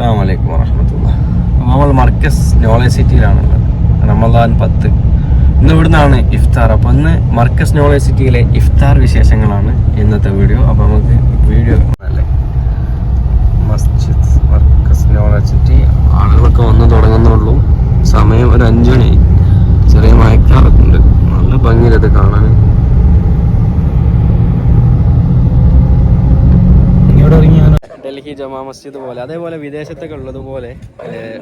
അസ്സാം വലൈക്കും നമ്മൾ മർക്കസ് നോളജ് സിറ്റിയിലാണുള്ളത്. റമദാൻ പത്ത്. ഇന്ന് ഇവിടുന്നാണ് ഇഫ്താർ. അപ്പോൾ ഇന്ന് മർക്കസ് നോളജ് സിറ്റിയിലെ ഇഫ്താർ വിശേഷങ്ങളാണ് ഇന്നത്തെ വീഡിയോ. അപ്പോൾ നമുക്ക് വീഡിയോ അല്ലേ? Masjid Markaz knowledge city. ആളുകളൊക്കെ വന്ന് തുടങ്ങുന്നുള്ളൂ. സമയം ഒരു അഞ്ചു മണി ചെറിയ മയക്കാറൊക്കെ നല്ല ഭംഗിയിലത് കാണാൻ. ഡൽഹി ജമാ മസ്ജിദ് പോലെ അതേപോലെ വിദേശത്തൊക്കെ ഉള്ളതുപോലെ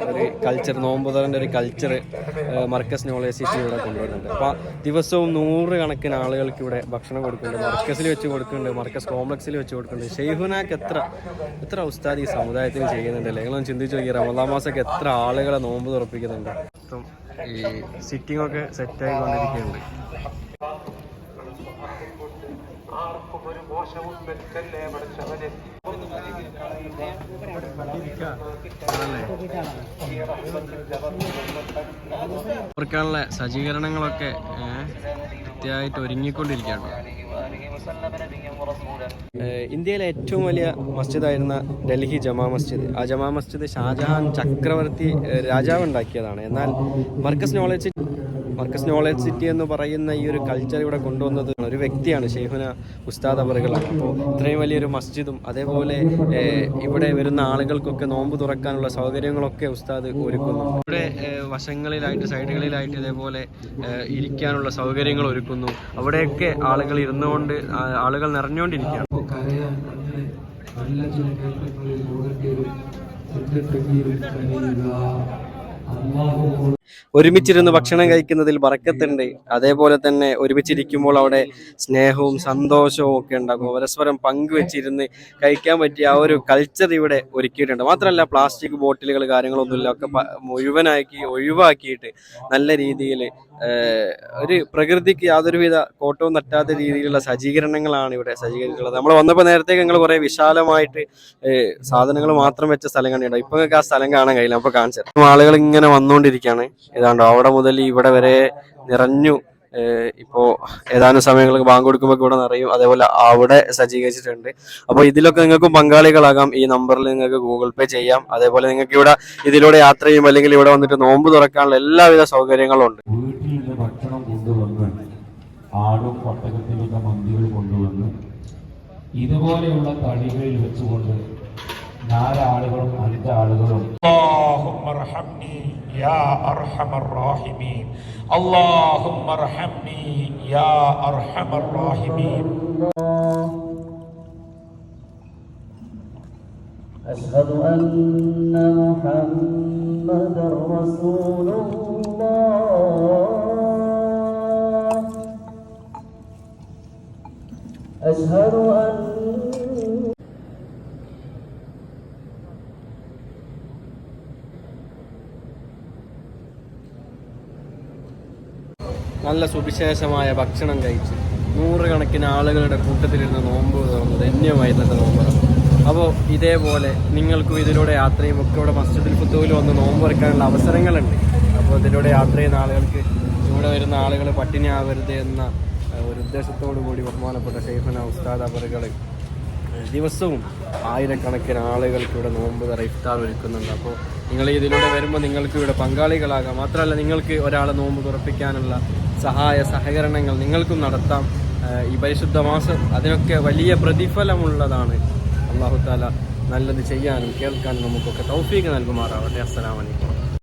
ഒരു കൾച്ചർ നോമ്പുതറിന്റെ ഒരു കൾച്ചർ മർക്കസ് നോളജ് സിറ്റി ഇവിടെ കൊണ്ടുവരുന്നുണ്ട്. അപ്പോൾ ദിവസവും നൂറ് കണക്കിന് ആളുകൾക്ക് ഇവിടെ ഭക്ഷണം കൊടുക്കുന്നുണ്ട്. മർക്കസിൽ വെച്ച് കൊടുക്കുന്നുണ്ട് മർക്കസ് കോംപ്ലക്സിൽ വെച്ച് കൊടുക്കുന്നുണ്ട്. ഷെയ്ഹുനാക്ക് എത്ര എത്ര ഉസ്താദ് ഈ സമുദായത്തിന് ചെയ്യുന്നുണ്ടല്ലേ നിങ്ങളൊന്ന് ചിന്തിച്ച് നോക്കി റമദാ മാസൊക്കെ എത്ര ആളുകളെ നോമ്പ് തുറപ്പിക്കുന്നുണ്ട്. മൊത്തം ഈ സിറ്റിംഗ് ഒക്കെ സെറ്റായി കൊണ്ടിരിക്കുന്നുണ്ട് അവർക്കുള്ള സജ്ജീകരണങ്ങളൊക്കെ കൃത്യമായിട്ട് ഒരുങ്ങിക്കൊണ്ടിരിക്കുകയാണ്. ഇന്ത്യയിലെ ഏറ്റവും വലിയ മസ്ജിദായിരുന്ന ഡൽഹി ജമാ മസ്ജിദ്. ആ ജമാ മസ്ജിദ് ഷാജഹാൻ ചക്രവർത്തി രാജാവ് ഉണ്ടാക്കിയതാണ്. എന്നാൽ Markaz knowledge Markaz knowledge city എന്ന് പറയുന്ന ഈ ഒരു കൾച്ചർ ഇവിടെ കൊണ്ടുവന്നത് ഒരു വ്യക്തിയാണ് ഷെയ്ഹുന ഉസ്താദ് അവറുകളാണ് അപ്പോൾ ഇത്രയും വലിയൊരു മസ്ജിദും അതേപോലെ ഇവിടെ വരുന്ന ആളുകൾക്കൊക്കെ നോമ്പ് തുറക്കാനുള്ള സൗകര്യങ്ങളൊക്കെ ഉസ്താദ് ഒരുക്കുന്നു. ഇവിടെ വശങ്ങളിലായിട്ട് സൈഡുകളിലായിട്ട് ഇതേപോലെ ഇരിക്കാനുള്ള സൗകര്യങ്ങൾ ഒരുക്കുന്നു. അവിടെയൊക്കെ ആളുകൾ ഇരുന്നുകൊണ്ട് ആളുകൾ നിറഞ്ഞുകൊണ്ടിരിക്കുകയാണ്. അള്ളാഹു ഒരുമിച്ചിരുന്ന് ഭക്ഷണം കഴിക്കുന്നതിൽ ബറക്കത്തുണ്ട്. അതേപോലെ തന്നെ ഒരുമിച്ചിരിക്കുമ്പോൾ അവിടെ സ്നേഹവും സന്തോഷവും ഒക്കെ ഉണ്ടാകും. പരസ്പരം പങ്കുവെച്ചിരുന്ന് കഴിക്കാൻ പറ്റിയ ആ ഒരു കൾച്ചർ ഇവിടെ ഒരുക്കിയിട്ടുണ്ട്. മാത്രമല്ല പ്ലാസ്റ്റിക് ബോട്ടിലുകൾ കാര്യങ്ങളൊന്നുമില്ല. ഒക്കെ മുഴുവനാക്കി ഒഴിവാക്കിയിട്ട് നല്ല രീതിയിൽ ഒരു പ്രകൃതിക്ക് യാതൊരുവിധ കോട്ടവും തട്ടാത്ത രീതിയിലുള്ള സജ്ജീകരണങ്ങളാണ് ഇവിടെ സജ്ജീകരിച്ചിട്ടുള്ളത്. നമ്മൾ വന്നപ്പോൾ നേരത്തെ ഞങ്ങൾ കുറേ വിശാലമായിട്ട് സാധനങ്ങൾ മാത്രം വെച്ച സ്ഥലം കണ്ടിട്ടുണ്ട് ഇപ്പൊ ആ സ്ഥലം കാണാൻ കഴിയില്ല. അപ്പൊ കാണിച്ചു ആളുകൾ ഇങ്ങനെ വന്നുകൊണ്ടിരിക്കുകയാണ്. ഏതാണ്ടോ അവിടെ മുതൽ ഇവിടെ വരെ നിറഞ്ഞു ഇപ്പോ ഏതാനും സമയങ്ങൾക്ക് ബാങ്ക് കൊടുക്കുമ്പോൾ ഇവിടെ നിറയും അതേപോലെ അവിടെ സജ്ജീകരിച്ചിട്ടുണ്ട്. അപ്പോൾ ഇതിലൊക്കെ നിങ്ങൾക്ക് പങ്കാളികളാകാം. ഈ നമ്പറിൽ നിങ്ങൾക്ക് ഗൂഗിൾ പേ ചെയ്യാം. അതേപോലെ നിങ്ങൾക്ക് ഇവിടെ ഇതിലൂടെ യാത്ര ചെയ്യും അല്ലെങ്കിൽ ഇവിടെ വന്നിട്ട് നോമ്പ് തുറക്കാനുള്ള എല്ലാവിധ സൗകര്യങ്ങളും ഉണ്ട് ആടും ഇതുപോലെയുള്ള തടികളിൽ വെച്ചുകൊണ്ട് നാലാളുകളും അഞ്ചാളുകളും اللهم ارحمني يا ارحم الراحمين اللهم ارحمني يا ارحم الراحمين أشهد أن محمدا رسول الله أشهد أن നല്ല സുവിശേഷമായ ഭക്ഷണം കഴിച്ച് നൂറുകണക്കിന് ആളുകളുടെ കൂട്ടത്തിലിരുന്ന് നോമ്പ് തുറന്നു ധന്യമായി തന്നെ നോമ്പ് അപ്പോൾ ഇതേപോലെ നിങ്ങൾക്കും ഇതിലൂടെ യാത്ര ചെയ്യുമ്പോൾ ഒക്കെ ഇവിടെ മസ്ജിദിൽ ഫുത്തൂൽ വന്ന് നോമ്പ് തുറക്കാനുള്ള അവസരങ്ങളുണ്ട്. അപ്പോൾ ഇതിലൂടെ യാത്ര ചെയ്യുന്ന ആളുകൾക്ക് ഇവിടെ വരുന്ന ആളുകൾ പട്ടിണിയാവരുത് എന്ന ഒരു ഉദ്ദേശത്തോടു കൂടി ബഹുമാനപ്പെട്ട ഷെയ്ഫന ഉസ്താദ് അവറുകൾ ദിവസവും ആയിരക്കണക്കിന് ആളുകൾക്ക് ഇവിടെ നോമ്പ് തറ ഇഫ്താർ ഒരുക്കുന്നുണ്ട്. അപ്പോൾ നിങ്ങൾ ഇതിലൂടെ വരുമ്പോൾ നിങ്ങൾക്ക് ഇവിടെ പങ്കാളികളാകാം. മാത്രമല്ല നിങ്ങൾക്ക് ഒരാളെ നോമ്പ് തുറപ്പിക്കാനുള്ള സഹായ സഹകരണങ്ങൾ നിങ്ങൾക്കും നടത്താം. ഈ പരിശുദ്ധ മാസം അതിനൊക്കെ വലിയ പ്രതിഫലമുള്ളതാണ്. അള്ളാഹു താല നല്ലത് ചെയ്യാനും കേൾക്കാനും നമുക്കൊക്കെ തൗഫീക്ക് നൽകുമാറാവട്ടെ. അസ്സലാമലൈക്കും